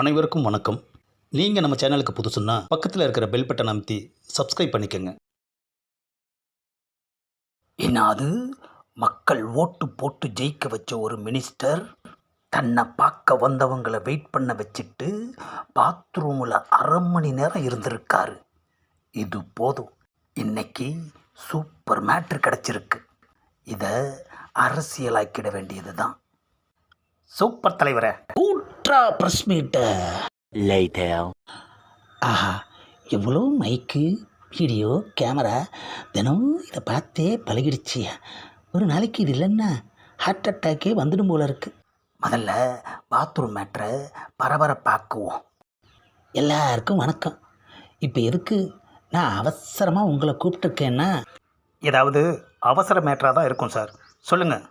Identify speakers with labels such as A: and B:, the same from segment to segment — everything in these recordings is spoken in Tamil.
A: அனைவருக்கும் வணக்கம். நீங்கள் நம்ம சேனலுக்கு புதுசுன்னா பக்கத்தில் இருக்கிற பெல் பட்டன் அமைத்தி சப்ஸ்கிரைப் பண்ணிக்கோங்க. என்னது? மக்கள் ஓட்டு போட்டு ஜெயிக்க வச்ச ஒரு மினிஸ்டர் தன்னை பார்க்க வந்தவங்களை வெயிட் பண்ண வச்சுட்டு பாத்ரூமில் அரை மணி நேரம் இருந்திருக்காரு. இது போதும். இன்னைக்கு சூப்பர் மேட்ரு கிடச்சிருக்கு. இதை அரசியலாக்கிட வேண்டியது தான் சூப்பர் தலைவரை ஊட்ரா ப்ரெஸ் மீட்டை. ஆஹா எவ்வளோ மைக்கு வீடியோ கேமரா தினம் இதை பார்த்தே பழகிடுச்சு. ஒரு நாளைக்கு இது இல்லைன்னா ஹார்ட் அட்டாக்கே வந்துடும் போல இருக்கு. முதல்ல பாத்ரூம் மேட்ரை பரபரப்பாக்குவோம். எல்லாருக்கும் வணக்கம். இப்போ எதுக்கு நான் அவசரமாக உங்களை கூப்பிட்டுருக்கேன்னா? ஏதாவது அவசர மேட்டராக தான் இருக்கும் சார் சொல்லுங்கள்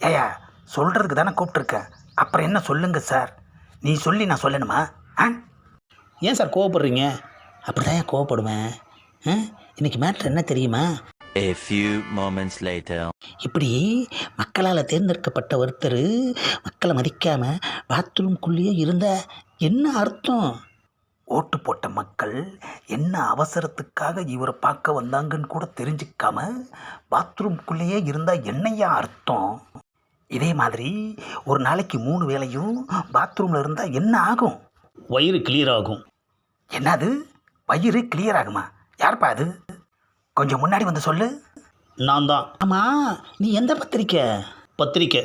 A: ஏயா சொல்கிறதுக்கு தானே கூப்பிட்டுருக்கேன். அப்புறம் என்ன சொல்லுங்க சார் நீ சொல்லி நான் சொல்லணுமா? ஆ? ஏன் சார் கோவப்படுறீங்க? அப்படி தான் ஏன் கோவப்படுவேன்? இன்னைக்கு மேட்ரு என்ன தெரியுமா?
B: A few moments later.
A: இப்படி மக்களால் தேர்ந்தெடுக்கப்பட்ட ஒருத்தர் மக்களை மதிக்காம பாத்ரூம்குள்ளேயே இருந்த என்ன அர்த்தம்? ஓட்டு போட்ட மக்கள் என்ன அவசரத்துக்காக இவரை பார்க்க வந்தாங்கன்னு கூட தெரிஞ்சுக்காம பாத்ரூம்குள்ளேயே இருந்தால் என்னையா அர்த்தம்? இதே மாதிரி ஒரு நாளைக்கு மூணு வேளையும் பாத்ரூமில் இருந்தால் என்ன ஆகும்? வயிறு கிளியர் ஆகும். என்னது? வயிறு கிளியர் ஆகுமா? யார்ப்பா அது? கொஞ்சம் முன்னாடி வந்து சொல்லு. நான் தான் ஆமாம் நீ எந்த பத்திரிக்கை? பத்திரிக்கை.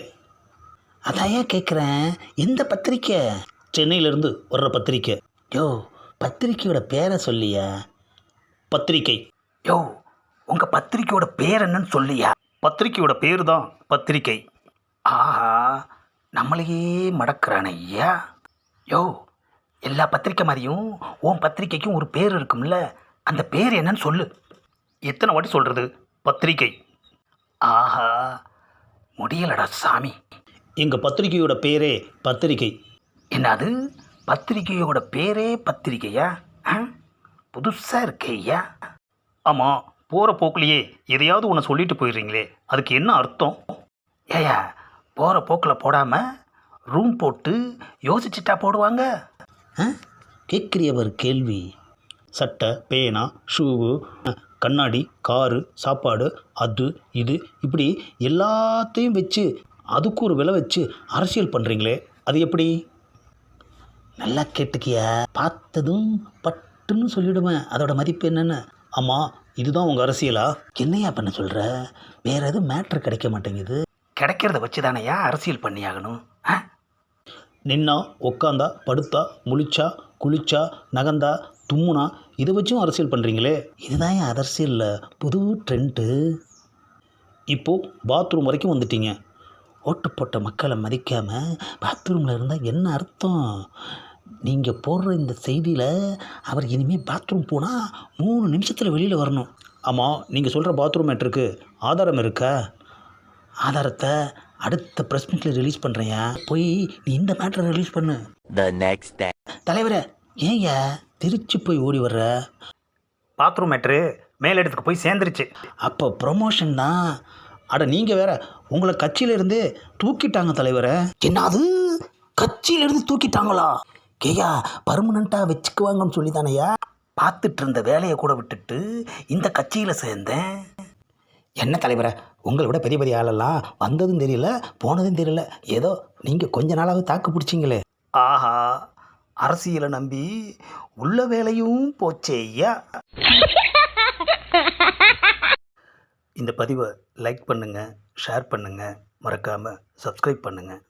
A: அதான் ஏன் கேட்குறேன் எந்த பத்திரிக்கை? சென்னையிலேருந்து வர்ற பத்திரிக்கை. யோ பத்திரிக்கையோட பேரை சொல்லியா? பத்திரிக்கை. யோ உங்கள் பத்திரிக்கையோட பேர் என்னன்னு சொல்லியா? பத்திரிக்கையோட பேர் தான் பத்திரிக்கை. ஆஹா நம்மளையே மடக்கிறான ஐயா. யோ எல்லா பத்திரிக்கை மாதிரியும் உன் பத்திரிக்கைக்கும் ஒரு பேர் இருக்கும்ல அந்த பேர் என்னன்னு சொல்லு. எத்தனை வாட்டி சொல்கிறது பத்திரிக்கை. ஆஹா முடியலடா சாமி. எங்கள் பத்திரிக்கையோட பேரே பத்திரிக்கை. என்னது? பத்திரிக்கையோட பேரே பத்திரிக்கையா? புதுசாக இருக்கே ஐயா. ஆமாம் போகிற போக்குலையே எதையாவது ஒன்று சொல்லிட்டு போயிடுறீங்களே அதுக்கு என்ன அர்த்தம்? ஏயா போகிற போக்கில் போடாமல் ரூம் போட்டு யோசிச்சுட்டா போடுவாங்க. கேட்குறியவர் கேள்வி. சட்டை பேனா ஷூவு கண்ணாடி காரு சாப்பாடு அது இது இப்படி எல்லாத்தையும் வச்சு அதுக்கு ஒரு விலை வச்சு அரசியல் பண்ணுறீங்களே அது எப்படி? நல்லா கேட்டுக்கிய. பார்த்ததும் பட்டுன்னு சொல்லிவிடுவேன் அதோட மதிப்பு என்னென்னு. ஆமாம் இதுதான் உங்கள் அரசியலா? என்னையா பண்ண சொல்கிற வேற எதுவும் மேட்ரு கிடைக்க மாட்டேங்குது. கிடைக்கிறத வச்சு தானையா அரசியல் பண்ணியாகணும் நின்னா உக்காந்தா படுத்தா முழிச்சா குளிச்சா நகந்தா தும்முனா இதை வச்சும் அரசியல் பண்ணுறீங்களே இதுதான் என் அரசியலில். புது ட்ரெண்ட்டு. இப்போது பாத்ரூம் வரைக்கும் வந்துட்டீங்க. ஓட்டு போட்ட மக்களை மதிக்காமல் பாத்ரூமில் இருந்தால் என்ன அர்த்தம்? நீங்கள் போடுற இந்த செய்தியில் அவர் இனிமேல் பாத்ரூம் போனால் மூணு நிமிஷத்தில் வெளியில் வரணும். ஆமாம் நீங்கள் சொல்கிற பாத்ரூம் மேட்ருக்கு ஆதாரம் இருக்கா? ஆதாரத்தை அடுத்த ப்ரெஸ் மீட்டில் ரிலீஸ் பண்ணுறேயா போய் நீ இந்த மேட்ரை ரிலீஸ் பண்ணு.
B: The next day.
A: தலைவரே ஏய்யா திருச்சி போய் ஓடி வர்ற? பாத்ரூம் மேட்ரு மேலிடத்துக்கு போய் சேர்ந்துருச்சு. அப்போ ப்ரொமோஷன் தான். அட நீங்கள் வேற உங்களை கட்சியிலேருந்து தூக்கிட்டாங்க தலைவரை. என்னது? கட்சியிலேருந்து தூக்கிட்டாங்களா? கேயா பர்மனண்ட்டாக வச்சுக்குவாங்கன்னு சொல்லி தானையா பார்த்துட்டு இருந்த வேலையை கூட விட்டுட்டு இந்த கட்சியில் சேர்ந்தேன். என்ன தலைவரை? உங்களை விட பெரிய பெரிய ஆளெல்லாம் வந்ததும் தெரியல போனதும் தெரியல. ஏதோ நீங்கள் கொஞ்ச நாளாவது தாக்கு பிடிச்சிங்களே. ஆஹா அரசியலை நம்பி உள்ள வேலையும் போச்சேயா இந்த பதிவை லைக் பண்ணுங்கள் ஷேர் பண்ணுங்கள் மறக்காமல் சப்ஸ்கிரைப் பண்ணுங்கள்